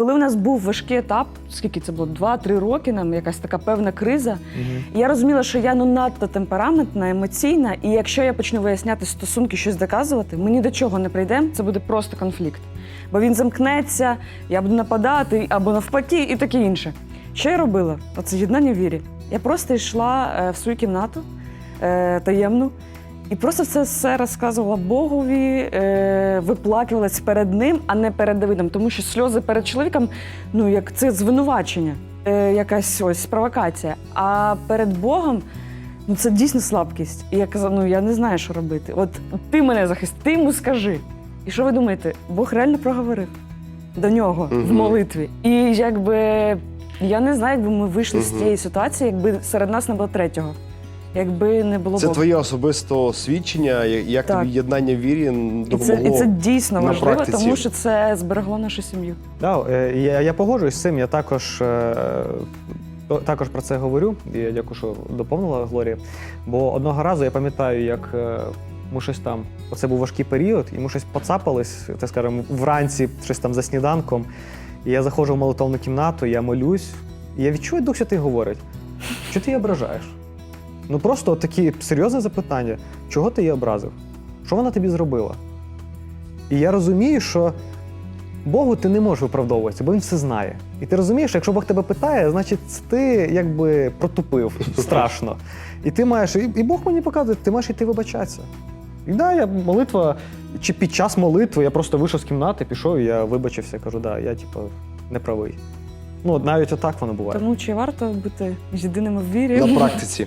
Коли у нас був важкий етап, скільки це було? Два-три роки, нам якась така певна криза. І я розуміла, що я ну надто темпераментна, емоційна, і якщо я почну виясняти стосунки, щось доказувати, ми ні до чого не прийдемо, це буде просто конфлікт. Бо він замкнеться, я буду нападати або навпаки, і таке інше. Що я робила? Оце єднання вірі. Я просто йшла е, в свою кімнату е, таємну. І просто це все розказувала Богові, е, виплакувалась перед ним, а не перед Давидом. Тому що сльози перед чоловіком, ну як це звинувачення, е, якась ось провокація. А перед Богом ну це дійсно слабкість. І я казала, ну я не знаю, що робити. От ти мене захист, ти йому скажи. І що ви думаєте? Бог реально проговорив до нього в молитві. І якби я не знаю, якби ми вийшли з цієї ситуації, якби серед нас не було третього. Якби не було Це Бога. твоє особисте свідчення, як Так. тобі єднання в вірі І допомогло. це, і це дійсно на важливо, практиці. тому що це зберегло нашу сім'ю. Да, е, я, я погоджуюсь з цим. Я також, е, то- також про це говорю. І я дякую, що доповнила Глорія. Бо одного разу я пам'ятаю, як е, ми щось там. Оце був важкий період, і ми щось поцапались, так скажемо, вранці, щось там за сніданком. І я заходжу в молитовну кімнату, я молюсь, і я відчую, Дух Святий говорить: що ти її ображаєш? Ну просто такі серйозне запитання: чого ти її образив? Що вона тобі зробила? І я розумію, що Богу ти не можеш виправдовуватися, бо він все знає. І ти розумієш, якщо Бог тебе питає, значить ти якби протупив страшно. І ти маєш, і, Бог мені показує, ти маєш йти вибачатися. І да, я молитва, чи під час молитви я просто вийшов з кімнати, пішов, і я вибачився, кажу, да, я типу не правий. Ну, навіть отак воно буває. Тому чи варто бути єдиними в вірі? На практиці.